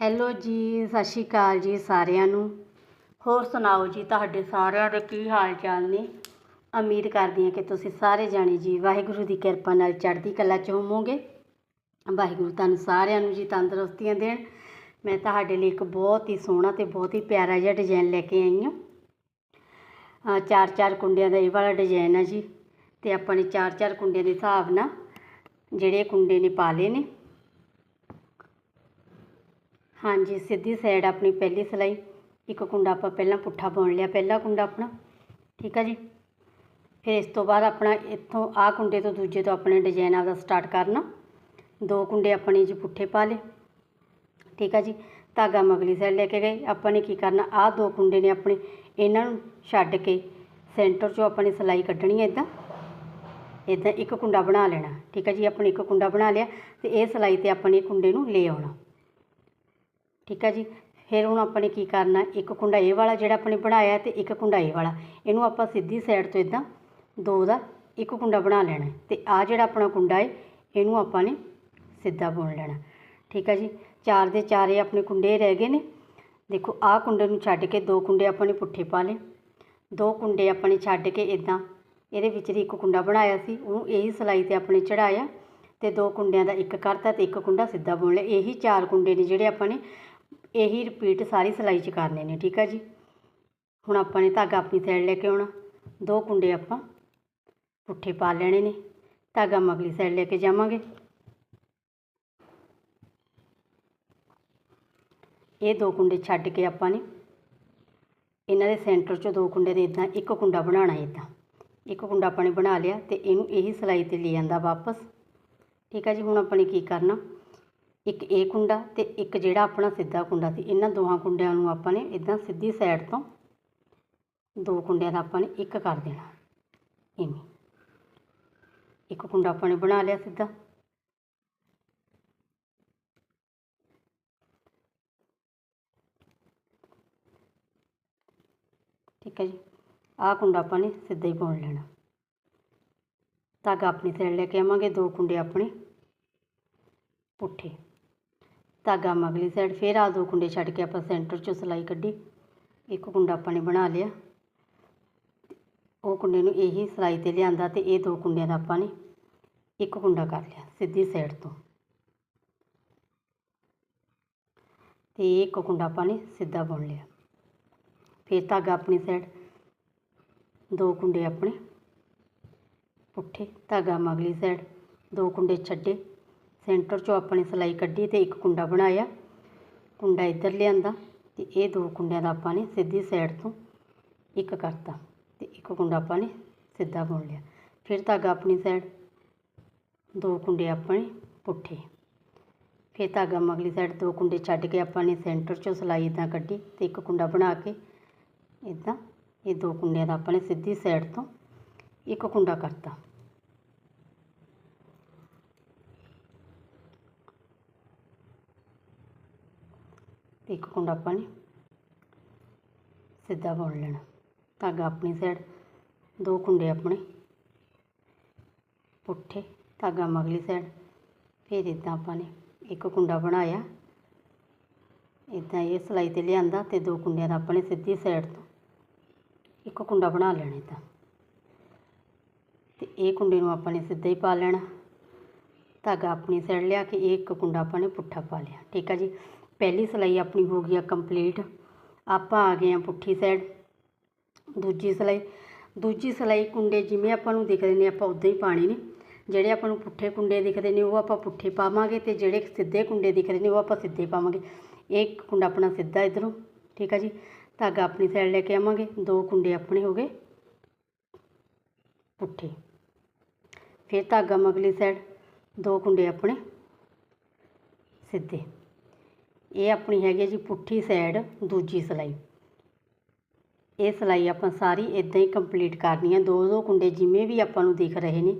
Hello ਜੀ, ਸਤਿ ਸ਼੍ਰੀ ਅਕਾਲ ਜੀ ਸਾਰਿਆਂ ਨੂੰ। ਹੋਰ ਸੁਣਾਓ ਜੀ, ਤੁਹਾਡੇ ਸਾਰਿਆਂ ਦੇ ਕੀ ਹਾਲ ਚਾਲ ਨੇ? ਉਮੀਦ ਕਰਦੀ ਹਾਂ ਕਿ ਤੁਸੀਂ ਸਾਰੇ ਜਾਣੇ ਜੀ ਵਾਹਿਗੁਰੂ ਦੀ ਕਿਰਪਾ ਨਾਲ ਚੜ੍ਹਦੀ ਕਲਾ 'ਚ ਹੋਵੋਗੇ। ਵਾਹਿਗੁਰੂ ਤੁਹਾਨੂੰ ਸਾਰਿਆਂ ਨੂੰ ਜੀ ਤੰਦਰੁਸਤੀਆਂ ਦੇਣ। ਮੈਂ ਤੁਹਾਡੇ ਲਈ ਇੱਕ ਬਹੁਤ ਹੀ ਸੋਹਣਾ ਤੇ ਬਹੁਤ ਹੀ ਪਿਆਰਾ ਜਿਹਾ ਡਿਜ਼ਾਈਨ ਲੈ ਕੇ ਆਈ ਹਾਂ। ਚਾਰ ਚਾਰ ਕੁੰਡਿਆਂ ਦਾ ਇਹ ਵਾਲਾ ਡਿਜ਼ਾਈਨ ਆ ਜੀ, ਤੇ ਆਪਾਂ ਨੇ ਚਾਰ ਚਾਰ ਕੁੰਡਿਆਂ ਦੇ ਹਿਸਾਬ ਨਾਲ ਜਿਹੜੇ ਕੁੰਡੇ ਨੇ ਪਾ ਲਏ ਨੇ। ਹਾਂਜੀ, ਸਿੱਧੀ ਸਾਈਡ ਆਪਣੀ ਪਹਿਲੀ ਸਿਲਾਈ। ਇੱਕ ਕੁੰਡਾ ਆਪਾਂ ਪਹਿਲਾਂ ਪੁੱਠਾ ਬੁਣ ਲਿਆ, ਪਹਿਲਾ ਕੁੰਡਾ ਆਪਣਾ। ਠੀਕ ਆ ਜੀ? ਫਿਰ ਇਸ ਤੋਂ ਬਾਅਦ ਆਪਣਾ ਇੱਥੋਂ ਆਹ ਕੁੰਡੇ ਤੋਂ ਦੂਜੇ ਤੋਂ ਆਪਣੇ ਡਿਜ਼ਾਈਨ ਆਪਦਾ ਸਟਾਰਟ ਕਰਨਾ। ਦੋ ਕੁੰਡੇ ਆਪਣੇ ਜੀ ਪੁੱਠੇ ਪਾ ਲਏ। ਠੀਕ ਆ ਜੀ? ਧਾਗਾ ਮਗਲੀ ਸਾਈਡ ਲੈ ਕੇ ਗਏ। ਆਪਾਂ ਨੇ ਕੀ ਕਰਨਾ, ਆਹ ਦੋ ਕੁੰਡੇ ਨੇ ਆਪਣੇ ਇਹਨਾਂ ਨੂੰ ਛੱਡ ਕੇ ਸੈਂਟਰ 'ਚੋਂ ਆਪਣੀ ਸਿਲਾਈ ਕੱਢਣੀ ਹੈ ਇਦਾਂ। ਇਦਾਂ ਇੱਕ ਕੁੰਡਾ ਬਣਾ ਲੈਣਾ। ਠੀਕ ਹੈ ਜੀ? ਆਪਾਂ ਨੇ ਇੱਕ ਕੁੰਡਾ ਬਣਾ ਲਿਆ ਤੇ ਇਹ ਸਿਲਾਈ ਤੇ ਆਪਾਂ ਨੇ ਕੁੰਡੇ ਨੂੰ ਲੈ ਆਉਣਾ। ਠੀਕ ਹੈ ਜੀ? ਫਿਰ ਹੁਣ ਆਪਾਂ ਨੇ ਕੀ ਕਰਨਾ? ਇੱਕ ਕੁੰਡਾ ਇਹ ਵਾਲਾ ਜਿਹੜਾ ਆਪਾਂ ਨੇ ਬਣਾਇਆ ਤੇ ਇੱਕ ਕੁੰਡਾ ਇਹ ਵਾਲਾ। ਇਹਨੂੰ ਆਪਾਂ ਸਿੱਧੀ ਸਾਈਡ ਤੋਂ ਇਦਾਂ ਦੋ ਦਾ ਇੱਕ ਕੁੰਡਾ ਬਣਾ ਲੈਣਾ। ਤੇ ਆ ਜਿਹੜਾ ਆਪਣਾ ਕੁੰਡਾ ਹੈ ਇਹਨੂੰ ਆਪਾਂ ਨੇ ਸਿੱਧਾ ਬੁਣ ਲੈਣਾ। ਠੀਕ ਹੈ ਜੀ? ਚਾਰ ਦੇ ਚਾਰੇ ਆਪਣੇ ਕੁੰਡੇ ਰਹਿ ਗਏ ਨੇ। ਦੇਖੋ, ਆਹ ਕੁੰਡੇ ਨੂੰ ਛੱਡ ਕੇ ਦੋ ਕੁੰਡੇ ਆਪਾਂ ਨੇ ਪੁੱਠੇ ਪਾ ਲਏ। ਦੋ ਕੁੰਡੇ ਆਪਾਂ ਨੇ ਛੱਡ ਕੇ ਇਦਾਂ ਇਹਦੇ ਵਿੱਚ ਦੀ ਇੱਕ ਕੁੰਡਾ ਬਣਾਇਆ ਸੀ। ਉਹਨੂੰ ਇਹੀ ਸਿਲਾਈ ਤੇ ਆਪਣੇ ਚੜਾਇਆ ਤੇ ਦੋ ਕੁੰਡਿਆਂ ਦਾ ਇੱਕ ਕਰਤਾ ਤੇ ਇੱਕ ਕੁੰਡਾ ਸਿੱਧਾ ਬੁਣ ਲਿਆ। ਇਹੀ ਚਾਰ ਕੁੰਡੇ ਨੇ ਜਿਹੜੇ ਆਪਾਂ ਨੇ ਇਹੀ ਰਿਪੀਟ ਸਾਰੀ ਸਿਲਾਈ 'ਚ ਕਰਨੇ ਨੇ ਠੀਕ ਆ ਜੀ? ਹੁਣ ਆਪਾਂ ਨੇ ਧਾਗਾ ਆਪਣੀ ਸਾਈਡ ਲੈ ਕੇ ਆਉਣਾ, ਦੋ ਕੁੰਡੇ ਆਪਾਂ ਪੁੱਠੇ ਪਾ ਲੈਣੇ ਨੇ, ਧਾਗਾ ਮਗਲੀ ਸਾਈਡ ਲੈ ਕੇ ਜਾਵਾਂਗੇ। ਇਹ ਦੋ ਕੁੰਡੇ ਛੱਡ ਕੇ ਆਪਾਂ ਨੇ ਇਹਨਾਂ ਦੇ ਸੈਂਟਰ 'ਚੋਂ ਦੋ ਕੁੰਡੇ ਦੇ ਇਦਾਂ ਇੱਕ ਕੁੰਡਾ ਬਣਾਉਣਾ ਇਦਾਂ ਇੱਕ ਕੁੰਡਾ ਆਪਾਂ ਨੇ ਬਣਾ ਲਿਆ ਤੇ ਇਹਨੂੰ ਇਹੀ ਸਿਲਾਈ ਤੇ ਲੈ ਜਾਂਦਾ ਵਾਪਸ। ਠੀਕ ਹੈ ਜੀ, ਹੁਣ ਆਪਾਂ ਨੇ ਕੀ ਕਰਨਾ? ਇੱਕ ਇਹ ਕੁੰਡਾ ਤੇ ਇੱਕ ਜਿਹੜਾ ਆਪਣਾ ਸਿੱਧਾ ਕੁੰਡਾ ਸੀ। ਇਹਨਾਂ ਦੋਹਾਂ ਕੁੰਡਿਆਂ ਨੂੰ ਆਪਾਂ ਨੇ ਇਦਾਂ ਸਿੱਧੀ ਸਾਈਡ ਤੋਂ ਦੋ ਕੁੰਡਿਆਂ ਦਾ ਆਪਾਂ ਨੇ ਇੱਕ ਕਰ ਦੇਣਾ। ਇਵੇਂ। ਇੱਕ ਕੁੰਡਾ ਆਪਾਂ ਨੇ ਬਣਾ ਲਿਆ ਸਿੱਧਾ। ਠੀਕ ਹੈ ਜੀ। ਆਹ ਕੁੰਡਾ ਆਪਾਂ ਨੇ ਸਿੱਧਾ ਹੀ ਪਾਉਣ ਲੈਣਾ। ਧਾਗਾ ਆਪਣੀ ਸਾਈਡ ਲੈ ਕੇ ਆਵਾਂਗੇ, ਦੋ ਕੁੰਡੇ ਆਪਣੇ ਪੁੱਠੇ। ਧਾਗਾ ਮਗਲੀ ਸਾਈਡ ਫਿਰ ਆ ਦੋ ਕੁੰਡੇ ਛੱਡ ਕੇ ਆਪਾਂ ਸੈਂਟਰ 'ਚੋਂ ਸਿਲਾਈ ਕੱਢੀ। ਇੱਕ ਕੁੰਡਾ ਆਪਾਂ ਨੇ ਬਣਾ ਲਿਆ। ਉਹ ਕੁੰਡੇ ਨੂੰ ਇਹੀ ਸਿਲਾਈ ਤੇ ਲਿਆਂਦਾ ਤੇ ਇਹ ਦੋ ਕੁੰਡਿਆਂ ਦਾ ਆਪਾਂ ਨੇ ਇੱਕ ਕੁੰਡਾ ਕਰ ਲਿਆ ਸਿੱਧੀ ਸਾਈਡ ਤੋਂ। ਤੇ ਇਹ ਇੱਕ ਕੁੰਡਾ ਆਪਾਂ ਨੇ ਸਿੱਧਾ ਬੁਣ ਲਿਆ। ਫਿਰ ਧਾਗਾ ਆਪਣੀ ਸਾਈਡ ਦੋ ਕੁੰਡੇ ਆਪਣੇ ਪੁੱਠੇ ਧਾਗਾ ਮਗਲੀ ਸਾਈਡ ਦੋ ਕੁੰਡੇ ਛੱਡੇ। ਸੈਂਟਰ 'ਚੋਂ ਆਪਣੀ ਸਿਲਾਈ ਕੱਢੀ ਅਤੇ ਇੱਕ ਕੁੰਡਾ ਬਣਾਇਆ। ਕੁੰਡਾ ਇੱਧਰ ਲਿਆਂਦਾ ਅਤੇ ਇਹ ਦੋ ਕੁੰਡਿਆਂ ਦਾ ਆਪਾਂ ਨੇ ਸਿੱਧੀ ਸਾਈਡ ਤੋਂ ਇੱਕ ਕਰਤਾ ਅਤੇ ਇੱਕ ਕੁੰਡਾ ਆਪਾਂ ਨੇ ਸਿੱਧਾ ਬੁਣ ਲਿਆ। ਫਿਰ ਧਾਗਾ ਆਪਣੀ ਸਾਈਡ ਦੋ ਕੁੰਡੇ ਆਪਾਂ ਨੇ ਪੁੱਠੇ। ਫਿਰ ਧਾਗਾ ਮਗਲੀ ਸਾਈਡ ਦੋ ਕੁੰਡੇ ਛੱਡ ਕੇ ਆਪਾਂ ਨੇ ਸੈਂਟਰ 'ਚੋਂ ਸਿਲਾਈ ਇਦਾਂ ਕੱਢੀ ਅਤੇ ਇੱਕ ਕੁੰਡਾ ਬਣਾ ਕੇ ਇਦਾਂ ਇਹ ਦੋ ਕੁੰਡਿਆਂ ਦਾ ਆਪਾਂ ਨੇ ਸਿੱਧੀ ਸਾਈਡ ਤੋਂ ਇੱਕ ਕੁੰਡਾ ਕਰਤਾ ਤੇ ਇੱਕ ਕੁੰਡਾ ਆਪਾਂ ਨੇ ਸਿੱਧਾ ਬੁਣ ਲੈਣਾ ਧਾਗਾ ਆਪਣੀ ਸਾਈਡ ਦੋ ਕੁੰਡੇ ਆਪਣੇ ਪੁੱਠੇ ਧਾਗਾ ਮਗਲੀ ਸਾਈਡ ਫਿਰ ਇਦਾਂ ਆਪਾਂ ਨੇ ਇੱਕ ਕੁੰਡਾ ਬਣਾਇਆ ਇਦਾਂ ਇਹ ਸਿਲਾਈ ਤੇ ਲਿਆਂਦਾ ਤੇ ਦੋ ਕੁੰਡਿਆਂ ਦਾ ਆਪਣੇ ਸਿੱਧੀ ਸਾਈਡ ਤੋਂ ਇੱਕ ਕੁੰਡਾ ਬਣਾ ਲੈਣਾ ਤਾਂ ਤੇ ਇਹ ਕੁੰਡੇ ਨੂੰ ਆਪਾਂ ਨੇ ਸਿੱਧਾ ਹੀ ਪਾ ਲੈਣਾ ਧਾਗਾ ਆਪਣੀ ਸਾਈਡ ਲਿਆ ਕੇ ਇਹ ਇੱਕ ਕੁੰਡਾ ਆਪਾਂ ਨੇ ਪੁੱਠਾ ਪਾ ਲਿਆ ਠੀਕ ਆ ਜੀ ਪਹਿਲੀ ਸਿਲਾਈ ਆਪਣੀ ਹੋ ਗਈ ਆ ਕੰਪਲੀਟ ਆਪਾਂ ਆ ਗਏ ਆ ਪੁੱਠੀ ਸਾਈਡ ਦੂਜੀ ਸਿਲਾਈ। ਦੂਜੀ ਸਿਲਾਈ ਕੁੰਡੇ ਜਿਵੇਂ ਆਪਾਂ ਨੂੰ ਦਿਖਦੇ ਨੇ, ਆਪਾਂ ਉਦਾਂ ਹੀ ਪਾਣੇ ਨੇ। ਜਿਹੜੇ ਆਪਾਂ ਨੂੰ ਪੁੱਠੇ ਕੁੰਡੇ ਦਿਖਦੇ ਨੇ, ਉਹ ਆਪਾਂ ਪੁੱਠੇ ਪਾਵਾਂਗੇ ਤੇ ਜਿਹੜੇ ਸਿੱਧੇ ਕੁੰਡੇ ਦਿਖਦੇ ਨੇ, ਉਹ ਆਪਾਂ ਸਿੱਧੇ ਪਾਵਾਂਗੇ। ਇੱਕ ਕੁੰਡਾ ਆਪਣਾ ਸਿੱਧਾ ਇਧਰੋਂ, ਠੀਕ ਆ ਜੀ? ਧਾਗਾ ਆਪਣੀ ਸਾਈਡ ਲੈ ਕੇ ਆਵਾਂਗੇ। ਦੋ ਕੁੰਡੇ ਆਪਣੇ ਹੋ ਗਏ ਪੁੱਠੇ। ਫਿਰ ਧਾਗਾ ਮਗਲੀ ਸਾਈਡ ਦੋ ਕੁੰਡੇ ਆਪਣੇ ਸਿੱਧੇ। ਇਹ ਆਪਣੀ ਹੈਗੀ ਜੀ ਪੁੱਠੀ ਸਾਈਡ ਦੂਜੀ ਸਿਲਾਈ। ਇਹ ਸਿਲਾਈ ਆਪਾਂ ਸਾਰੀ ਇਦਾਂ ਹੀ ਕੰਪਲੀਟ ਕਰਨੀ ਹੈ। ਦੋ ਦੋ ਕੁੰਡੇ ਜਿਵੇਂ ਵੀ ਆਪਾਂ ਨੂੰ ਦਿਖ ਰਹੇ ਨੇ,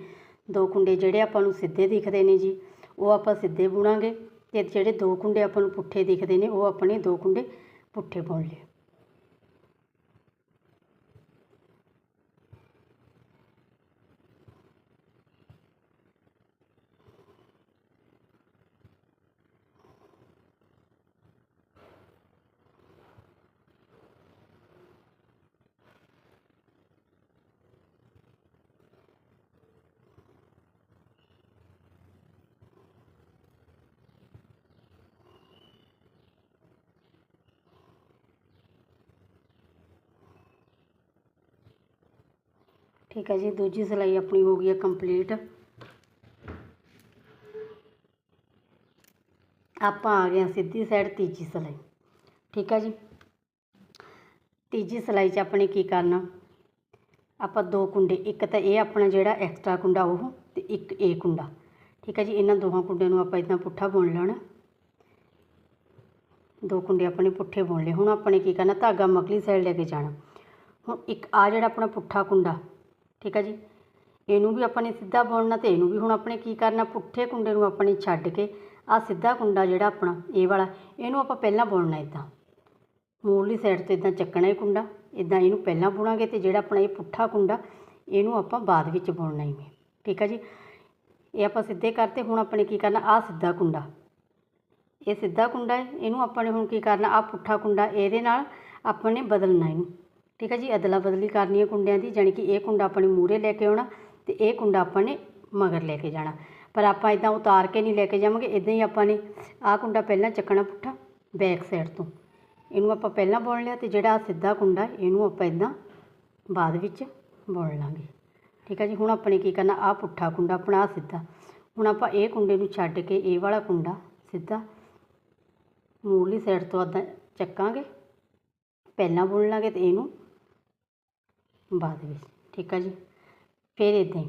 ਦੋ ਕੁੰਡੇ ਜਿਹੜੇ ਆਪਾਂ ਨੂੰ ਸਿੱਧੇ ਦਿਖਦੇ ਨੇ ਜੀ, ਉਹ ਆਪਾਂ ਸਿੱਧੇ ਬੁਣਾਂਗੇ ਤੇ ਜਿਹੜੇ ਦੋ ਕੁੰਡੇ ਆਪਾਂ ਨੂੰ ਪੁੱਠੇ ਦਿਖਦੇ ਨੇ, ਉਹ ਆਪਣੇ ਦੋ ਕੁੰਡੇ ਪੁੱਠੇ ਬੁਣ ਲਏ। ਠੀਕ ਹੈ ਜੀ, ਦੂਜੀ ਸਿਲਾਈ ਆਪਣੀ ਹੋ ਗਈ ਹੈ ਕੰਪਲੀਟ ਆਪਾਂ ਆ ਗਏ ਹਾਂ ਸਿੱਧੀ ਸਾਈਡ ਤੀਜੀ ਸਿਲਾਈ। ਠੀਕ ਹੈ ਜੀ। ਤੀਜੀ ਸਿਲਾਈ 'ਚ ਆਪਣੇ ਕੀ ਕਰਨਾ? ਆਪਾਂ ਦੋ ਕੁੰਡੇ, ਇੱਕ ਤਾਂ ਇਹ ਆਪਣਾ ਜਿਹੜਾ ਐਕਸਟਰਾ ਕੁੰਡਾ ਉਹ, ਤੇ ਇੱਕ ਇਹ ਕੁੰਡਾ। ਠੀਕ ਹੈ ਜੀ, ਇਹਨਾਂ ਦੋਹਾਂ ਕੁੰਡਿਆਂ ਨੂੰ ਆਪਾਂ ਇਦਾਂ ਪੁੱਠਾ ਬੁਣ ਲੈਣਾ। ਦੋ ਕੁੰਡੇ ਆਪਣੇ ਪੁੱਠੇ ਬੁਣ ਲਏ। ਹੁਣ ਆਪਣੇ ਕੀ ਕਰਨਾ? ਧਾਗਾ ਮਗਲੀ ਸਾਈਡ ਲੈ ਕੇ ਜਾਣਾ। ਹੁਣ ਇੱਕ ਆ ਜਿਹੜਾ ਆਪਣਾ ਪੁੱਠਾ ਕੁੰਡਾ ਠੀਕ ਹੈ ਜੀ? ਇਹਨੂੰ ਵੀ ਆਪਾਂ ਨੇ ਸਿੱਧਾ ਬੁਣਨਾ ਤੇ ਇਹਨੂੰ ਵੀ ਹੁਣ ਆਪਣੇ ਕੀ ਕਰਨਾ? ਪੁੱਠੇ ਕੁੰਡੇ ਨੂੰ ਆਪਣੇ ਛੱਡ ਕੇ ਆ ਸਿੱਧਾ ਕੁੰਡਾ ਜਿਹੜਾ ਆਪਣਾ, ਇਹ ਵਾਲਾ, ਇਹਨੂੰ ਆਪਾਂ ਪਹਿਲਾਂ ਬੁਣਨਾ ਇਦਾਂ ਮੂਰਲੀ ਸਾਈਡ ਤੋਂ ਇਦਾਂ ਚੱਕਣਾ ਇਹ ਕੁੰਡਾ ਇਦਾਂ ਇਹਨੂੰ ਪਹਿਲਾਂ ਬੁਣਾਂਗੇ ਤੇ ਜਿਹੜਾ ਆਪਣਾ ਇਹ ਪੁੱਠਾ ਕੁੰਡਾ, ਇਹਨੂੰ ਆਪਾਂ ਬਾਅਦ ਵਿੱਚ ਬੁਣਨਾ ਹੀ ਠੀਕ ਹੈ ਜੀ? ਇਹ ਆਪਾਂ ਸਿੱਧੇ ਕਰਤੇ, ਹੁਣ ਆਪਣੇ ਕੀ ਕਰਨਾ? ਆ ਸਿੱਧਾ ਕੁੰਡਾ। ਇਹ ਸਿੱਧਾ ਕੁੰਡਾ ਹੈ, ਇਹਨੂੰ ਆਪਾਂ ਨੇ ਹੁਣ ਕੀ ਕਰਨਾ? ਆ ਪੁੱਠਾ ਕੁੰਡਾ, ਇਹਦੇ ਨਾਲ ਆਪਾਂ ਨੇ ਬਦਲਣਾ ਇਹਨੂੰ। ਠੀਕ ਹੈ ਜੀ ਅਦਲਾ ਬਦਲੀ ਕਰਨੀ ਹੈ ਕੁੰਡਿਆਂ ਦੀ, ਜਾਣੀ ਕਿ ਇਹ ਕੁੰਡਾ ਆਪਣੇ ਮੂਹਰੇ ਲੈ ਕੇ ਆਉਣਾ ਤੇ ਇਹ ਕੁੰਡਾ ਆਪਾਂ ਨੇ ਮਗਰ ਲੈ ਕੇ ਜਾਣਾ। ਪਰ ਆਪਾਂ ਇਦਾਂ ਉਤਾਰ ਕੇ ਨਹੀਂ ਲੈ ਕੇ ਜਾਵਾਂਗੇ ਇਦਾਂ ਹੀ ਆਪਾਂ ਨੇ ਆਹ ਕੁੰਡਾ ਪਹਿਲਾਂ ਚੱਕਣਾ ਪੁੱਠਾ ਬੈਕ ਸਾਈਡ ਤੋਂ। ਇਹਨੂੰ ਆਪਾਂ ਪਹਿਲਾਂ ਬੁਣ ਲਿਆ ਤੇ ਜਿਹੜਾ ਆਹ ਸਿੱਧਾ ਕੁੰਡਾ ਇਹਨੂੰ ਆਪਾਂ ਇਦਾਂ ਬਾਅਦ ਵਿੱਚ ਬੁਣ ਲਾਂਗੇ। ਠੀਕ ਹੈ ਜੀ, ਹੁਣ ਆਪਾਂ ਨੇ ਕੀ ਕਰਨਾ, ਆਹ ਪੁੱਠਾ ਕੁੰਡਾ ਆਪਣਾ, ਆਹ ਸਿੱਧਾ। ਹੁਣ ਆਪਾਂ ਇਹ ਕੁੰਡੇ ਨੂੰ ਛੱਡ ਕੇ ਇਹ ਵਾਲਾ ਕੁੰਡਾ ਸਿੱਧਾ ਮੂਰਲੀ ਸਾਈਡ ਤੋਂ ਅੱਧਾ ਚੱਕਾਂਗੇ। ਪਹਿਲਾਂ ਬੁਣ ਲਾਂਗੇ ਤੇ ਇਹਨੂੰ ਬਾਅਦ ਵਿੱਚ, ਠੀਕ ਆ ਜੀ? ਫਿਰ ਇਦਾਂ ਹੀ।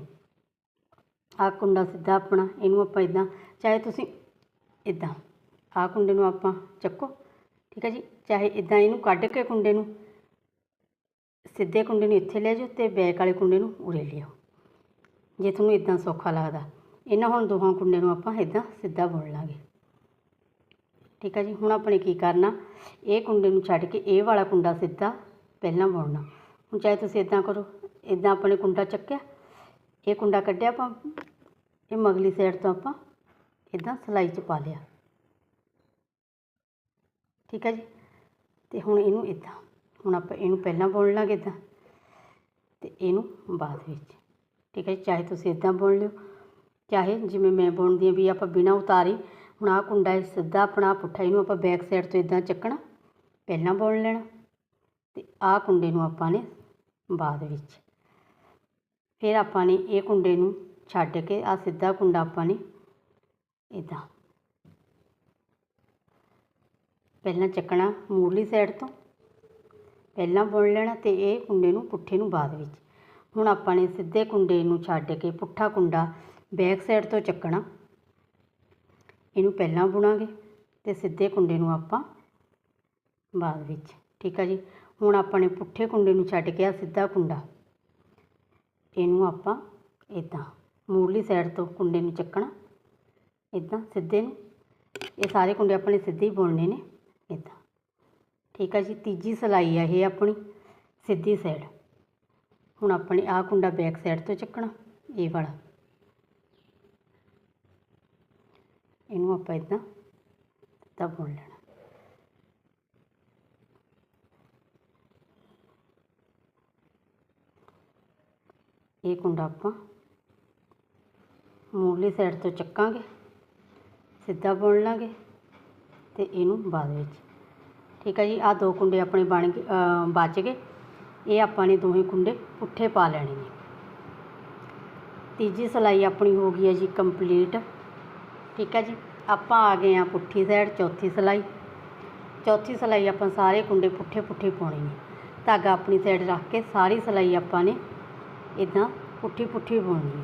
ਆਹ ਕੁੰਡਾ ਸਿੱਧਾ ਆਪਣਾ, ਇਹਨੂੰ ਆਪਾਂ ਇਦਾਂ ਚਾਹੇ ਤੁਸੀਂ ਇਦਾਂ ਆਹ ਕੁੰਡੇ ਨੂੰ ਆਪਾਂ ਚੱਕੋ, ਠੀਕ ਹੈ ਜੀ? ਚਾਹੇ ਇਦਾਂ ਇਹਨੂੰ ਕੱਢ ਕੇ ਕੁੰਡੇ ਨੂੰ, ਸਿੱਧੇ ਕੁੰਡੇ ਨੂੰ ਇੱਥੇ ਲੈ ਜਾਓ ਤੇ ਬੈਕ ਵਾਲੇ ਕੁੰਡੇ ਨੂੰ ਉਰੇ ਲਿਆਓ ਜੇ ਤੁਹਾਨੂੰ ਇਦਾਂ ਸੌਖਾ ਲੱਗਦਾ, ਇਹਨਾਂ ਹੁਣ ਦੋਹਾਂ ਕੁੰਡੇ ਨੂੰ ਆਪਾਂ ਇਦਾਂ ਸਿੱਧਾ ਬੁਣ ਲਾਂਗੇ। ਠੀਕ ਹੈ ਜੀ? ਹੁਣ ਆਪਣੇ ਕੀ ਕਰਨਾ? ਇਹ ਕੁੰਡੇ ਨੂੰ ਛੱਡ ਕੇ ਇਹ ਵਾਲਾ ਕੁੰਡਾ ਸਿੱਧਾ ਪਹਿਲਾਂ ਬੁਣਨਾ। ਹੁਣ ਚਾਹੇ ਤੁਸੀਂ ਇਦਾਂ ਕਰੋ ਇਦਾਂ ਆਪਣੇ ਕੁੰਡਾ ਚੱਕਿਆ, ਇਹ ਕੁੰਡਾ ਕੱਢਿਆ ਆਪਾਂ, ਇਹ ਮਗਲੀ ਸਾਈਡ ਤੋਂ ਆਪਾਂ ਇਦਾਂ ਸਲਾਈ 'ਚ ਪਾ ਲਿਆ। ਠੀਕ ਹੈ ਜੀ? ਤੇ ਹੁਣ ਇਹਨੂੰ ਇਦਾਂ ਹੁਣ ਆਪਾਂ ਇਹਨੂੰ ਪਹਿਲਾਂ ਬੁਣ ਲਾਂਗੇ ਇਦਾਂ ਤੇ ਇਹਨੂੰ ਬਾਅਦ ਵਿੱਚ। ਠੀਕ ਹੈ ਜੀ? ਚਾਹੇ ਤੁਸੀਂ ਇਦਾਂ ਬੁਣ ਲਿਓ, ਚਾਹੇ ਜਿਵੇਂ ਮੈਂ ਬੁਣਦੀ ਹਾਂ ਵੀ ਆਪਾਂ ਬਿਨਾਂ ਉਤਾਰੀ, ਹੁਣ ਆਹ ਕੁੰਡਾ ਇਹ ਸਿੱਧਾ ਆਪਣਾ ਪੁੱਠਾ, ਇਹਨੂੰ ਆਪਾਂ ਬੈਕ ਸਾਈਡ ਤੋਂ ਇਦਾਂ ਚੱਕਣਾ, ਪਹਿਲਾਂ ਬੁਣ ਲੈਣਾ, ਤੇ ਆਹ ਕੁੰਡੇ ਨੂੰ ਆਪਾਂ ਨੇ ਬਾਅਦ ਵਿੱਚ। ਫਿਰ ਆਪਾਂ ਨੇ ਇਹ ਕੁੰਡੇ ਨੂੰ ਛੱਡ ਕੇ ਆ ਸਿੱਧਾ ਕੁੰਡਾ ਆਪਾਂ ਨੇ ਇਦਾਂ ਪਹਿਲਾਂ ਚੱਕਣਾ ਮੂਰਲੀ ਸਾਈਡ ਤੋਂ, ਪਹਿਲਾਂ ਬੁਣ ਲੈਣਾ ਤੇ ਇਹ ਕੁੰਡੇ ਨੂੰ ਪੁੱਠੇ ਨੂੰ ਬਾਅਦ ਵਿੱਚ। ਹੁਣ ਆਪਾਂ ਨੇ ਸਿੱਧੇ ਕੁੰਡੇ ਨੂੰ ਛੱਡ ਕੇ ਪੁੱਠਾ ਕੁੰਡਾ ਬੈਕ ਸਾਈਡ ਤੋਂ ਚੱਕਣਾ। ਇਹਨੂੰ ਪਹਿਲਾਂ ਬੁਣਾਂਗੇ ਤੇ ਸਿੱਧੇ ਕੁੰਡੇ ਨੂੰ ਆਪਾਂ ਬਾਅਦ ਵਿੱਚ। ਠੀਕ ਆ ਜੀ? ਹੁਣ ਆਪਾਂ ਨੇ ਪੁੱਠੇ ਕੁੰਡੇ ਨੂੰ ਛੱਡ ਕੇ ਆ ਸਿੱਧਾ ਕੁੰਡਾ। ਇਹਨੂੰ ਆਪਾਂ ਇਦਾਂ ਮੂਰਲੀ ਸਾਈਡ ਤੋਂ ਕੁੰਡੇ ਨੂੰ ਚੱਕਣਾ। ਇਦਾਂ ਸਿੱਧੇ ਨੂੰ। ਇਹ ਸਾਰੇ ਕੁੰਡੇ ਆਪਣੇ ਸਿੱਧੇ ਹੀ ਬੁਣਨੇ ਨੇ। ਇਦਾਂ ਠੀਕ ਆ ਜੀ, ਤੀਜੀ ਸਲਾਈ ਆ ਇਹ ਆਪਣੀ, ਸਿੱਧੀ ਸਾਈਡ ਹੁਣ ਆਪਣੇ ਆਹ ਕੁੰਡਾ ਬੈਕ ਸਾਈਡ ਤੋਂ ਚੱਕਣਾ, ਇਹ ਵਾਲਾ। ਇਹਨੂੰ ਆਪਾਂ ਇਦਾਂ ਸਿੱਧਾ ਬੁਣ ਲੈਣਾ। ਇਹ ਕੁੰਡਾ ਆਪਾਂ ਮੂਰਲੀ ਸਾਈਡ ਤੋਂ ਚੱਕਾਂਗੇ, ਸਿੱਧਾ ਬੁਣ ਲਾਂਗੇ ਅਤੇ ਇਹਨੂੰ ਬਾਅਦ ਵਿੱਚ। ਠੀਕ ਹੈ ਜੀ, ਆਹ ਦੋ ਕੁੰਡੇ ਆਪਣੇ ਬਣ ਗਏ ਬਚ ਗਏ। ਇਹ ਆਪਾਂ ਨੇ ਦੋਵੇਂ ਕੁੰਡੇ ਪੁੱਠੇ ਪਾ ਲੈਣੇ ਨੇ। ਤੀਜੀ ਸਲਾਈ ਆਪਣੀ ਹੋ ਗਈ ਹੈ ਜੀ ਕੰਪਲੀਟ ਠੀਕ ਹੈ ਜੀ, ਆਪਾਂ ਆ ਗਏ ਆ ਪੁੱਠੀ ਸਾਈਡ ਚੌਥੀ ਸਲਾਈ। ਚੌਥੀ ਸਲਾਈ ਆਪਾਂ ਸਾਰੇ ਕੁੰਡੇ ਪੁੱਠੇ ਪੁੱਠੇ ਪਾਉਣੇ ਨੇ। ਧਾਗਾ ਆਪਣੀ ਸਾਈਡ ਰੱਖ ਕੇ ਸਾਰੀ ਸਲਾਈ ਆਪਾਂ ਨੇ ਇੱਦਾਂ ਪੁੱਠੀ ਪੁੱਠੀ ਪਾਉਣੀ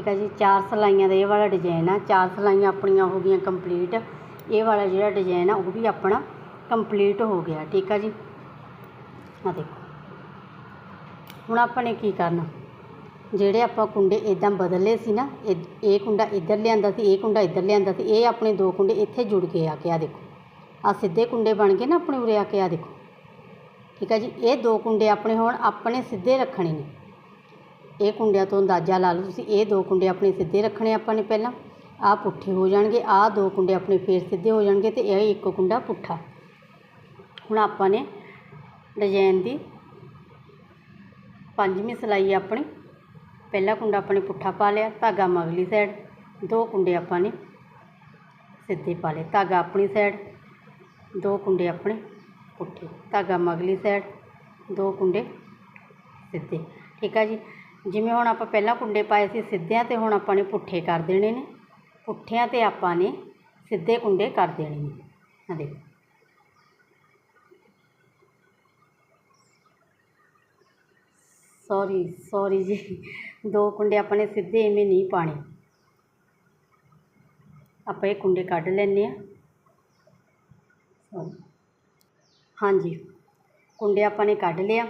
ਠੀਕ ਆ ਜੀ, ਚਾਰ ਸਲਾਈਆਂ ਦਾ ਇਹ ਵਾਲਾ ਡਿਜ਼ਾਈਨ ਆ, ਚਾਰ ਸਲਾਈਆਂ ਆਪਣੀਆਂ ਹੋ ਗਈਆਂ ਕੰਪਲੀਟ ਇਹ ਵਾਲਾ ਜਿਹੜਾ ਡਿਜ਼ਾਈਨ ਆ, ਉਹ ਵੀ ਆਪਣਾ ਕੰਪਲੀਟ ਹੋ ਗਿਆ, ਠੀਕ ਆ ਜੀ। ਆ ਦੇਖੋ। ਹੁਣ ਆਪਾਂ ਨੇ ਕੀ ਕਰਨਾ? ਜਿਹੜੇ ਆਪਾਂ ਕੁੰਡੇ ਇਦਾਂ ਬਦਲੇ ਸੀ ਨਾ, ਇਹ ਕੁੰਡਾ ਇੱਧਰ ਲਿਆਂਦਾ ਸੀ, ਇਹ ਕੁੰਡਾ ਇੱਧਰ ਲਿਆਂਦਾ ਸੀ, ਇਹ ਆਪਣੇ ਦੋ ਕੁੰਡੇ ਇੱਥੇ ਜੁੜ ਗਏ ਆ ਕੇ ਆ ਦੇਖੋ। ਆ ਸਿੱਧੇ ਕੁੰਡੇ ਬਣ ਗਏ ਨਾ ਆਪਣੇ ਉਰੇ ਆ ਕੇ ਆ ਦੇਖੋ। ਠੀਕ ਆ ਜੀ, ਇਹ ਦੋ ਕੁੰਡੇ ਆਪਣੇ ਹੁਣ, ਆਪਣੇ ਸਿੱਧੇ ਰੱਖਣੇ ਨੇ। ਇਹ ਕੁੰਡਿਆਂ ਤੋਂ ਅੰਦਾਜ਼ਾ ਲਾ ਲਓ ਤੁਸੀਂ, ਇਹ ਦੋ ਕੁੰਡੇ ਆਪਣੇ ਸਿੱਧੇ ਰੱਖਣੇ ਆਪਾਂ ਨੇ ਪਹਿਲਾਂ, ਆਹ ਪੁੱਠੇ ਹੋ ਜਾਣਗੇ, ਆਹ ਦੋ ਕੁੰਡੇ ਆਪਣੇ ਫੇਰ ਸਿੱਧੇ ਹੋ ਜਾਣਗੇ ਤੇ ਇਹ ਇੱਕ ਕੁੰਡਾ ਪੁੱਠਾ। ਹੁਣ ਆਪਾਂ ਨੇ ਡਿਜ਼ਾਈਨ ਦੀ ਪੰਜਵੀਂ ਸਿਲਾਈ ਆਪਣੀ, ਪਹਿਲਾ ਕੁੰਡਾ ਆਪਣੇ ਪੁੱਠਾ ਪਾ ਲਿਆ, ਧਾਗਾ ਮਗਲੀ ਸਾਈਡ ਦੋ ਕੁੰਡੇ ਆਪਾਂ ਨੇ ਸਿੱਧੇ ਪਾ ਲਏ, ਧਾਗਾ ਆਪਣੀ ਸਾਈਡ ਦੋ ਕੁੰਡੇ ਆਪਣੇ ਪੁੱਠੇ, ਧਾਗਾ ਮਗਲੀ ਸਾਈਡ ਦੋ ਕੁੰਡੇ ਸਿੱਧੇ। ਠੀਕ ਆ ਜੀ? ਜਿਵੇਂ ਹੁਣ ਆਪਾਂ ਪਹਿਲਾਂ ਕੁੰਡੇ ਪਾਏ ਸੀ ਸਿੱਧਿਆਂ ਤੇ, ਹੁਣ ਆਪਾਂ ਨੇ ਪੁੱਠੇ ਕਰ ਦੇਣੇ ਨੇ। ਪੁੱਠਿਆਂ ਤੇ ਆਪਾਂ ਨੇ ਸਿੱਧੇ ਕੁੰਡੇ ਕਰ ਦੇਣੇ ਨੇ। ਆ ਦੇਖੋ। ਸੌਰੀ ਸੌਰੀ ਜੀ। ਦੋ ਕੁੰਡੇ ਆਪਾਂ ਨੇ ਸਿੱਧੇ ਇਵੇਂ ਨਹੀਂ ਪਾਣੇ ਆਪਾਂ ਇਹ ਕੁੰਡੇ ਕੱਢ ਲੈਂਦੇ ਆ ਸੌਰੀ ਹਾਂਜੀ। ਕੁੰਡੇ ਆਪਾਂ ਨੇ ਕੱਢ ਲਿਆ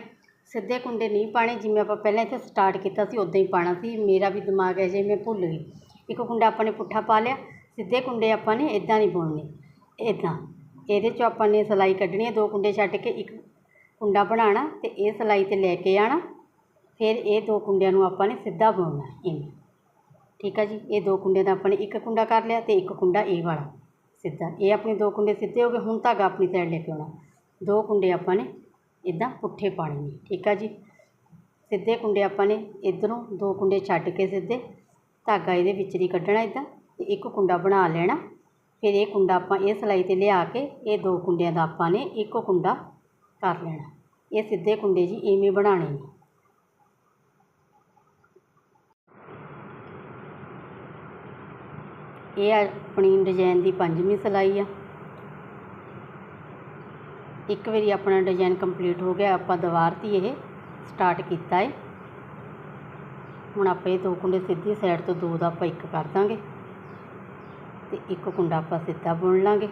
ਸਿੱਧੇ ਕੁੰਡੇ ਨਹੀਂ ਪਾਣੇ ਜਿਵੇਂ ਆਪਾਂ ਪਹਿਲਾਂ ਇੱਥੇ ਸਟਾਰਟ ਕੀਤਾ ਸੀ ਉਦਾਂ ਹੀ ਪਾਣਾ ਸੀ। ਮੇਰਾ ਵੀ ਦਿਮਾਗ ਹੈ ਜੇ ਮੈਂ ਭੁੱਲ ਗਈ। ਇੱਕ ਕੁੰਡਾ ਆਪਾਂ ਨੇ ਪੁੱਠਾ ਪਾ ਲਿਆ, ਸਿੱਧੇ ਕੁੰਡੇ ਆਪਾਂ ਨੇ ਇਦਾਂ ਨਹੀਂ ਬੁਣਨੇ ਇਦਾਂ ਇਹਦੇ 'ਚੋਂ ਆਪਾਂ ਨੇ ਸਿਲਾਈ ਕੱਢਣੀ ਹੈ, ਦੋ ਕੁੰਡੇ ਛੱਡ ਕੇ ਇੱਕ ਕੁੰਡਾ ਬਣਾਉਣਾ ਅਤੇ ਇਹ ਸਿਲਾਈ ਤੇ ਲੈ ਕੇ ਆਣਾ ਫਿਰ ਇਹ ਦੋ ਕੁੰਡਿਆਂ ਨੂੰ ਆਪਾਂ ਨੇ ਸਿੱਧਾ ਬੁਣਨਾ ਇਵੇਂ ਠੀਕ ਆ ਜੀ? ਇਹ ਦੋ ਕੁੰਡੇ ਦਾ ਆਪਾਂ ਨੇ ਇੱਕ ਕੁੰਡਾ ਕਰ ਲਿਆ ਅਤੇ ਇੱਕ ਕੁੰਡਾ ਇਹ ਵਾਲਾ, ਸਿੱਧਾ। ਇਹ ਆਪਣੇ ਦੋ ਕੁੰਡੇ ਸਿੱਧੇ ਹੋ ਗਏ, ਹੁਣ ਧਾਗਾ ਆਪਣੀ ਸਾਈਡ ਲੈ ਕੇ ਆਉਣਾ। ਦੋ ਕੁੰਡੇ ਆਪਾਂ ਨੇ ਇੱਦਾਂ ਪੁੱਠੇ ਪਾਣੇ ਨੇ ਠੀਕ ਆ ਜੀ? ਸਿੱਧੇ ਕੁੰਡੇ ਆਪਾਂ ਨੇ ਇਧਰੋਂ ਦੋ ਕੁੰਡੇ ਛੱਡ ਕੇ ਸਿੱਧੇ ਧਾਗਾ ਇਹਦੇ ਵਿੱਚ ਦੀ ਕੱਢਣਾ ਇੱਦਾਂ ਤੇ ਇੱਕ ਕੁੰਡਾ ਬਣਾ ਲੈਣਾ। ਫਿਰ ਇਹ ਕੁੰਡਾ ਆਪਾਂ ਇਹ ਸਿਲਾਈ ਤੇ ਲਿਆ ਕੇ ਇਹ ਦੋ ਕੁੰਡਿਆਂ ਦਾ ਆਪਾਂ ਨੇ ਇੱਕੋ ਕੁੰਡਾ ਕਰ ਲੈਣਾ। ਇਹ ਸਿੱਧੇ ਕੁੰਡੇ ਜੀ ਇਵੇਂ ਬਣਾਉਣੇ ਨੇ। ਇਹ ਆਪਣੀ ਡਿਜ਼ਾਈਨ ਦੀ ਪੰਜਵੀਂ ਸਿਲਾਈ ਆ। ਇੱਕ ਵਾਰੀ ਆਪਣਾ ਡਿਜ਼ਾਈਨ ਕੰਪਲੀਟ ਹੋ ਗਿਆ, ਆਪਾਂ ਦੀਵਾਰ 'ਤੇ ਇਹ ਸਟਾਰਟ ਕੀਤਾ ਹੈ ਹੁਣ ਆਪਾਂ ਇਹ ਦੋ ਕੁੰਡੇ ਸਿੱਧੀ ਸਾਈਡ ਤੋਂ ਦੋ ਦਾ ਆਪਾਂ ਇੱਕ ਕਰ ਦਾਂਗੇ ਤੇ ਇੱਕ ਕੁੰਡਾ ਆਪਾਂ ਸਿੱਧਾ ਬੁਣ ਲਾਂਗੇ।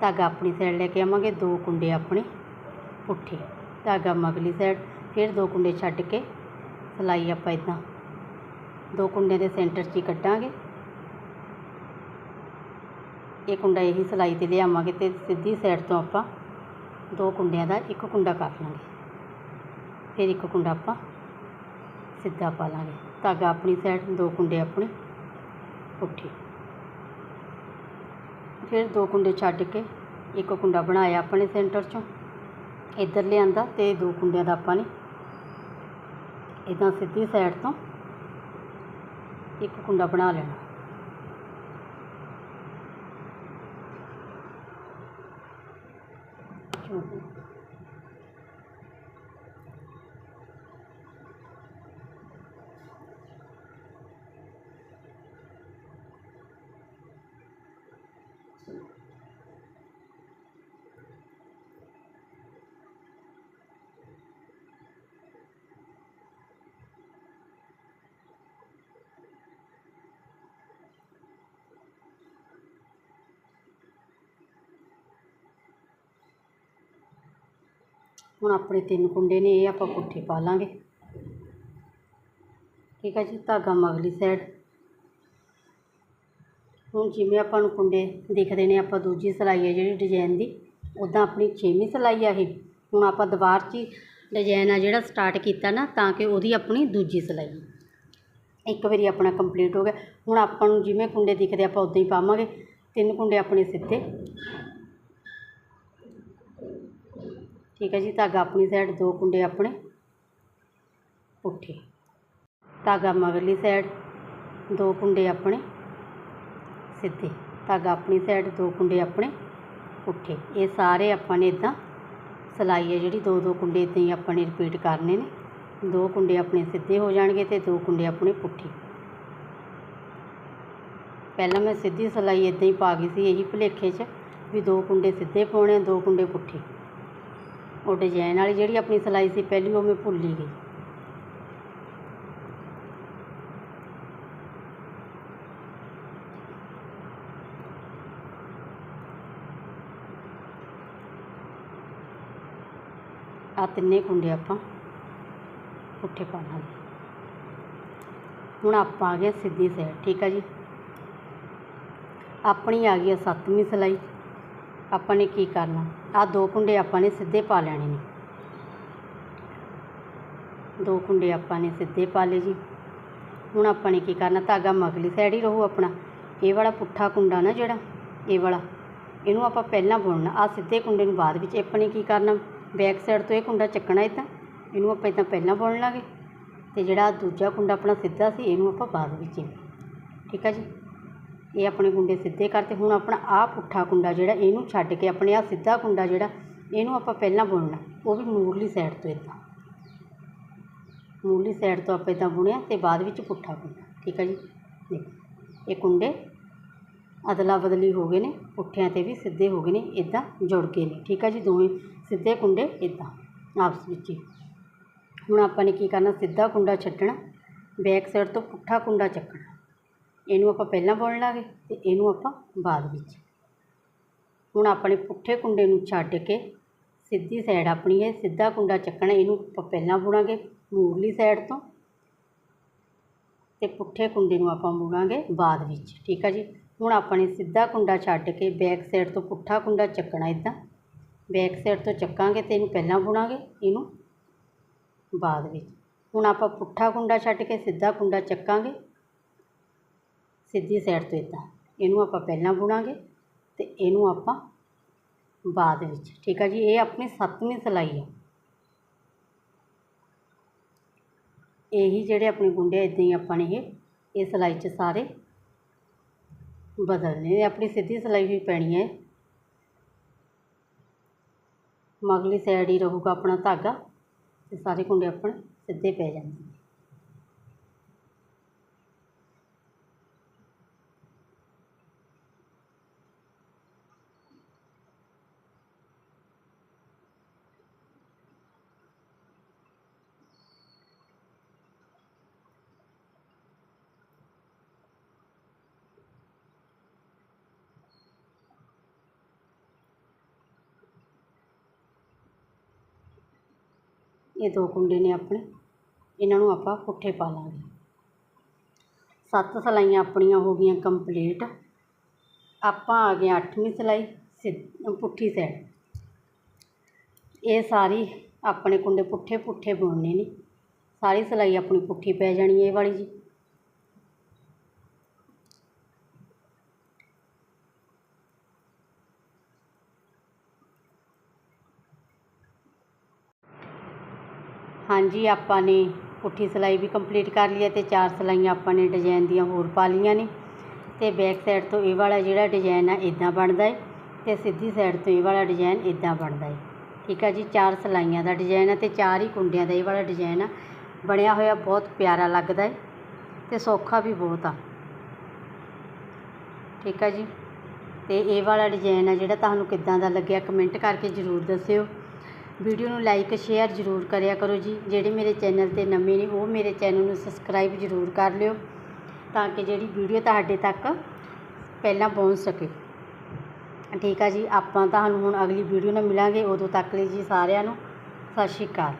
ਧਾਗਾ ਆਪਣੀ ਸਾਈਡ ਲੈ ਕੇ ਆਵਾਂਗੇ, ਦੋ ਕੁੰਡੇ ਆਪਣੇ ਪੁੱਠੇ। ਧਾਗਾ ਮਗਲੀ ਸਾਈਡ ਫਿਰ ਦੋ ਕੁੰਡੇ ਛੱਡ ਕੇ ਸਿਲਾਈ ਆਪਾਂ ਇਦਾਂ ਦੋ ਕੁੰਡਿਆਂ ਦੇ ਸੈਂਟਰ 'ਚ ਹੀ ਕੱਢਾਂਗੇ। ਇਹ ਕੁੰਡਾ ਇਹੀ ਸਿਲਾਈ ਤੇ ਲਿਆਵਾਂਗੇ ਤੇ ਸਿੱਧੀ ਸਾਈਡ ਤੋਂ ਆਪਾਂ ਦੋ ਕੁੰਡਿਆਂ ਦਾ, ਇੱਕ ਕੁੰਡਾ ਕਰ ਲਾਂਗੇ। ਫਿਰ ਇੱਕ ਕੁੰਡਾ ਆਪਾਂ ਸਿੱਧਾ ਪਾ ਲਾਂਗੇ। ਧਾਗਾ ਆਪਣੀ ਸਾਈਡ ਦੋ ਕੁੰਡੇ ਆਪਣੇ ਪੁੱਠੇ। ਫਿਰ ਦੋ ਕੁੰਡੇ ਛੱਡ ਕੇ ਇੱਕ ਕੁੰਡਾ ਬਣਾਇਆ ਆਪਣੇ ਸੈਂਟਰ ਚੋਂ। ਇੱਧਰ ਲਿਆਂਦਾ ਤੇ ਦੋ ਕੁੰਡਿਆਂ ਦਾ ਆਪਾਂ ਨੇ ਇਦਾਂ ਸਿੱਧੀ ਸਾਈਡ ਤੋਂ ਇੱਕ ਕੁੰਡਾ ਬਣਾ ਲੈਣਾ। ਹੁਣ ਆਪਣੇ ਤਿੰਨ ਕੁੰਡੇ ਨੇ, ਇਹ ਆਪਾਂ ਪੁੱਠੇ ਪਾ ਲਾਂਗੇ। ਠੀਕ ਹੈ ਜੀ, ਧਾਗਾ ਮਗਲੀ ਸਾਈਡ ਹੁਣ ਜਿਵੇਂ ਆਪਾਂ ਨੂੰ ਕੁੰਡੇ ਦਿਖਦੇ ਨੇ, ਆਪਾਂ ਦੂਜੀ ਸਿਲਾਈ ਹੈ ਜਿਹੜੀ ਡਿਜ਼ਾਈਨ ਦੀ ਉੱਦਾਂ ਆਪਣੀ ਛੇਵੀਂ ਸਿਲਾਈ ਆ ਇਹ। ਹੁਣ ਆਪਾਂ ਦੁਬਾਰ 'ਚ ਹੀ ਡਿਜ਼ਾਈਨ ਆ ਜਿਹੜਾ ਸਟਾਰਟ ਕੀਤਾ ਨਾ, ਤਾਂ ਕਿ ਉਹਦੀ ਆਪਣੀ ਦੂਜੀ ਸਿਲਾਈ। ਇੱਕ ਵਾਰੀ ਆਪਣਾ ਕੰਪਲੀਟ ਹੋ ਗਿਆ। ਹੁਣ ਆਪਾਂ ਨੂੰ ਜਿਵੇਂ ਕੁੰਡੇ ਦਿਖਦੇ ਆਪਾਂ ਉਦਾਂ ਹੀ ਪਾਵਾਂਗੇ। ਤਿੰਨ ਕੁੰਡੇ ਆਪਣੇ ਸਿੱਧੇ। ਠੀਕ ਹੈ ਜੀ, ਧਾਗਾ ਆਪਣੀ ਸਾਈਡ ਦੋ ਕੁੰਡੇ ਆਪਣੇ। ਪੁੱਠੇ ਧਾਗਾ ਮਗਰਲੀ ਸਾਈਡ ਦੋ ਕੁੰਡੇ ਆਪਣੇ। ਸਿੱਧੇ। ਧਾਗਾ ਆਪਣੀ ਸਾਈਡ ਦੋ ਕੁੰਡੇ ਆਪਣੇ। ਪੁੱਠੇ ਇਹ ਸਾਰੇ ਆਪਾਂ ਨੇ ਇਦਾਂ ਸਿਲਾਈ ਹੈ ਜਿਹੜੀ, ਦੋ ਦੋ ਕੁੰਡੇ ਇਦਾਂ ਹੀ ਆਪਾਂ ਨੇ ਰਿਪੀਟ ਕਰਨੇ ਨੇ। ਦੋ ਕੁੰਡੇ ਆਪਣੇ ਸਿੱਧੇ ਹੋ ਜਾਣਗੇ ਤੇ ਦੋ ਕੁੰਡੇ ਆਪਣੇ ਪੁੱਠੇ। ਪਹਿਲਾਂ ਮੈਂ ਸਿੱਧੀ ਸਿਲਾਈ ਇਦਾਂ ਹੀ ਪਾ ਗਈ ਸੀ, ਇਹੀ ਭੁਲੇਖੇ 'ਚ ਵੀ ਦੋ ਕੁੰਡੇ ਸਿੱਧੇ ਪਾਉਣੇ ਦੋ ਕੁੰਡੇ ਪੁੱਠੇ। ਉਹ ਡਿਜ਼ਾਈਨ ਵਾਲੀ ਜਿਹੜੀ ਆਪਣੀ ਸਿਲਾਈ ਸੀ ਪਹਿਲੀ, ਉਹ ਮੈਂ ਭੁੱਲ ਹੀ ਗਈ। ਆ ਤਿੰਨੇ ਕੁੰਡੇ ਆਪਾਂ ਪੁੱਠੇ ਪਾ ਹੁਣ ਆਪਾਂ ਆ ਗਏ ਸਿੱਧੀ ਸਾਈਡ ਠੀਕ ਆ ਜੀ? ਆਪਣੀ ਆ ਗਈ ਆ ਸੱਤਵੀਂ ਸਿਲਾਈ। ਆਪਾਂ ਨੇ ਕੀ ਕਰਨਾ? ਆ ਦੋ ਕੁੰਡੇ ਆਪਾਂ ਨੇ ਸਿੱਧੇ ਪਾ ਲੈਣੇ ਨੇ। ਦੋ ਕੁੰਡੇ ਆਪਾਂ ਨੇ ਸਿੱਧੇ ਪਾ ਲਏ ਜੀ। ਹੁਣ ਆਪਾਂ ਨੇ ਕੀ ਕਰਨਾ, ਧਾਗਾ ਮਗਲੀ ਸਾਈਡ ਹੀ ਰਹੂ ਆਪਣਾ। ਇਹ ਵਾਲਾ ਪੁੱਠਾ ਕੁੰਡਾ ਨਾ ਜਿਹੜਾ, ਇਹ ਵਾਲਾ, ਇਹਨੂੰ ਆਪਾਂ ਪਹਿਲਾਂ ਬੁਣਨਾ। ਆ ਸਿੱਧੇ ਕੁੰਡੇ ਨੂੰ ਬਾਅਦ ਵਿੱਚ ਆਪਾਂ ਨੇ ਕੀ ਕਰਨਾ ਬੈਕ ਸਾਈਡ ਤੋਂ ਇਹ ਕੁੰਡਾ ਚੱਕਣਾ ਇਦਾਂ। ਇਹਨੂੰ ਆਪਾਂ ਇਦਾਂ ਪਹਿਲਾਂ ਬੁਣ ਲਾਂਗੇ। ਤੇ ਜਿਹੜਾ ਦੂਜਾ ਕੁੰਡਾ ਆਪਣਾ ਸਿੱਧਾ ਸੀ, ਇਹਨੂੰ ਆਪਾਂ ਬਾਅਦ ਵਿੱਚ ਹੀ। ਠੀਕ ਆ ਜੀ? ਇਹ ਆਪਣੇ ਕੁੰਡੇ ਸਿੱਧੇ ਕਰਤੇ ਹੁਣ ਆਪਣਾ ਆਹ ਪੁੱਠਾ ਕੁੰਡਾ ਜਿਹੜਾ ਇਹਨੂੰ ਛੱਡ ਕੇ ਆਪਣੇ ਆਹ ਸਿੱਧਾ ਕੁੰਡਾ ਜਿਹੜਾ ਇਹਨੂੰ ਆਪਾਂ ਪਹਿਲਾਂ ਬੁਣਨਾ, ਉਹ ਵੀ ਮੂਰਲੀ ਸਾਈਡ ਤੋਂ ਇਦਾਂ ਮੂਰਲੀ ਸਾਈਡ ਤੋਂ ਆਪਾਂ ਇਦਾਂ ਬੁਣਿਆ ਤੇ ਬਾਅਦ ਵਿੱਚ ਪੁੱਠਾ ਕੁੰਡਾ, ਠੀਕ ਹੈ ਜੀ? ਦੇਖੋ, ਇਹ ਕੁੰਡੇ ਅਦਲਾ ਬਦਲੀ ਹੋ ਗਏ ਨੇ, ਪੁੱਠਿਆਂ ਤੇ ਵੀ ਸਿੱਧੇ ਹੋ ਗਏ ਨੇ ਇਦਾਂ ਜੁੜ ਗਏ ਨੇ, ਠੀਕ ਹੈ ਜੀ? ਦੋਵੇਂ ਸਿੱਧੇ ਕੁੰਡੇ ਇਦਾਂ ਆਪਸ ਵਿੱਚ ਹੀ। ਹੁਣ ਆਪਾਂ ਨੇ ਕੀ ਕਰਨਾ, ਸਿੱਧਾ ਕੁੰਡਾ ਛੱਡਣਾ ਬੈਕ ਸਾਈਡ ਤੋਂ ਪੁੱਠਾ ਕੁੰਡਾ ਚੱਕਣਾ। ਇਹਨੂੰ ਆਪਾਂ ਪਹਿਲਾਂ ਬੁਣ ਲਾਂਗੇ ਤੇ ਇਹਨੂੰ ਆਪਾਂ ਬਾਅਦ ਵਿੱਚ। ਹੁਣ ਆਪਣੇ ਪੁੱਠੇ ਕੁੰਡੇ ਨੂੰ ਛੱਡ ਕੇ ਸਿੱਧੀ ਸਾਈਡ ਆਪਣੀ ਇਹ ਸਿੱਧਾ ਕੁੰਡਾ ਚੱਕਣਾ, ਇਹਨੂੰ ਆਪਾਂ ਪਹਿਲਾਂ ਬੁਣਾਂਗੇ ਮੂਰਲੀ ਸਾਈਡ ਤੋਂ ਤੇ ਪੁੱਠੇ ਕੁੰਡੇ ਨੂੰ ਆਪਾਂ ਬੁਣਾਂਗੇ ਬਾਅਦ ਵਿੱਚ, ਠੀਕ ਆ ਜੀ? ਹੁਣ ਆਪਾਂ ਸਿੱਧਾ ਕੁੰਡਾ ਛੱਡ ਕੇ ਬੈਕ ਸਾਈਡ ਤੋਂ ਪੁੱਠਾ ਕੁੰਡਾ ਚੱਕਣਾ ਇਦਾਂ ਬੈਕ ਸਾਈਡ ਤੋਂ ਚੱਕਾਂਗੇ ਤੇ ਇਹਨੂੰ ਪਹਿਲਾਂ ਬੁਣਾਂਗੇ, ਇਹਨੂੰ ਬਾਅਦ ਵਿੱਚ। ਹੁਣ ਆਪਾਂ ਪੁੱਠਾ ਕੁੰਡਾ ਛੱਡ ਕੇ ਸਿੱਧਾ ਕੁੰਡਾ ਚੱਕਾਂਗੇ ਸਿੱਧੀ ਸਾਈਡ ਤੋਂ ਇੱਦਾਂ ਇਹਨੂੰ ਆਪਾਂ ਪਹਿਲਾਂ ਬੁਣਾਂਗੇ ਅਤੇ ਇਹਨੂੰ ਆਪਾਂ ਬਾਅਦ ਵਿੱਚ। ਠੀਕ ਆ ਜੀ, ਇਹ ਆਪਣੀ ਸੱਤਵੀਂ ਸਿਲਾਈ ਆ। ਇਹੀ ਜਿਹੜੇ ਆਪਣੇ ਗੁੰਡੇ ਇਦਾਂ ਹੀ ਆਪਾਂ ਨੇ ਇਹ ਇਹ ਸਿਲਾਈ 'ਚ ਸਾਰੇ ਬਦਲਨੇ ਨੇ। ਆਪਣੀ ਸਿੱਧੀ ਸਿਲਾਈ ਵੀ ਪੈਣੀ ਹੈ। ਮਗਲੀ ਸਾਈਡ ਹੀ ਰਹੂਗਾ ਆਪਣਾ ਧਾਗਾ ਤੇ ਸਾਰੇ ਕੁੰਡੇ ਆਪਣੇ ਸਿੱਧੇ ਪੈ ਜਾਂਦੇ ਨੇ। ਇਹ ਦੋ ਕੁੰਡੇ ਨੇ ਆਪਣੇ। ਇਹਨਾਂ ਨੂੰ ਆਪਾਂ ਪੁੱਠੇ ਪਾ ਲਾਂਗੇ। ਸੱਤ ਸਿਲਾਈਆਂ ਆਪਣੀਆਂ ਹੋ ਗਈਆਂ ਕੰਪਲੀਟ ਆਪਾਂ ਆ ਗਏ ਅੱਠਵੀਂ ਸਿਲਾਈ ਸਿ- ਪੁੱਠੀ ਸਾਈਡ ਇਹ ਸਾਰੀ ਆਪਣੇ ਕੁੰਡੇ ਪੁੱਠੇ ਪੁੱਠੇ ਬੁਣਨੇ ਨੇ। ਸਾਰੀ ਸਿਲਾਈ ਆਪਣੀ ਪੁੱਠੀ ਪੈ ਜਾਣੀ ਇਹ ਵਾਲੀ ਜੀ। ਹਾਂਜੀ, ਆਪਾਂ ਨੇ ਪੁੱਠੀ ਸਿਲਾਈ ਵੀ ਕੰਪਲੀਟ ਕਰ ਲਈ ਹੈ ਤੇ ਚਾਰ ਸਿਲਾਈਆਂ ਆਪਾਂ ਨੇ ਡਿਜ਼ਾਈਨ ਦੀਆਂ ਹੋਰ ਪਾ ਲਈਆਂ ਨੇ। ਤੇ ਬੈਕ ਸਾਈਡ ਤੋਂ ਇਹ ਵਾਲਾ ਜਿਹੜਾ ਡਿਜ਼ਾਈਨ ਆ ਇਦਾਂ ਬਣਦਾ ਹੈ ਤੇ ਸਿੱਧੀ ਸਾਈਡ ਤੋਂ ਇਹ ਵਾਲਾ ਡਿਜ਼ਾਈਨ ਇਦਾਂ ਬਣਦਾ ਹੈ ਠੀਕ ਆ ਜੀ, ਚਾਰ ਸਿਲਾਈਆਂ ਦਾ ਡਿਜ਼ਾਈਨ ਆ ਤੇ ਚਾਰ ਹੀ ਕੁੰਡਿਆਂ ਦਾ ਇਹ ਵਾਲਾ ਡਿਜ਼ਾਈਨ ਆ। ਬਣਿਆ ਹੋਇਆ ਬਹੁਤ ਪਿਆਰਾ ਲੱਗਦਾ ਹੈ ਤੇ ਸੌਖਾ ਵੀ ਬਹੁਤ ਆ। ਠੀਕ ਆ ਜੀ, ਤੇ ਇਹ ਵਾਲਾ ਡਿਜ਼ਾਈਨ ਆ ਜਿਹੜਾ ਤੁਹਾਨੂੰ ਕਿੱਦਾਂ ਦਾ ਲੱਗਿਆ ਕਮੈਂਟ ਕਰਕੇ ਜ਼ਰੂਰ ਦੱਸਿਓ। ਵੀਡੀਓ ਨੂੰ ਲਾਈਕ, ਸ਼ੇਅਰ ਜ਼ਰੂਰ ਕਰਿਆ ਕਰੋ ਜੀ। ਜਿਹੜੇ ਮੇਰੇ ਚੈਨਲ ਤੇ ਨਵੇਂ ਨੇ, ਉਹ ਮੇਰੇ ਚੈਨਲ ਨੂੰ ਸਬਸਕ੍ਰਾਈਬ ਜ਼ਰੂਰ ਕਰ ਲਿਓ ਤਾਂ ਕਿ ਜਿਹੜੀ ਵੀਡੀਓ ਤੁਹਾਡੇ ਤੱਕ ਪਹਿਲਾਂ ਪਹੁੰਚ ਸਕੇ। ਠੀਕ ਆ ਜੀ, ਆਪਾਂ ਤੁਹਾਨੂੰ ਹੁਣ ਅਗਲੀ ਵੀਡੀਓ ਨਾਲ ਮਿਲਾਂਗੇ। ਉਦੋਂ ਤੱਕ ਲਈ ਜੀ ਸਾਰਿਆਂ ਨੂੰ ਸਤਿ ਸ਼੍ਰੀ ਅਕਾਲ।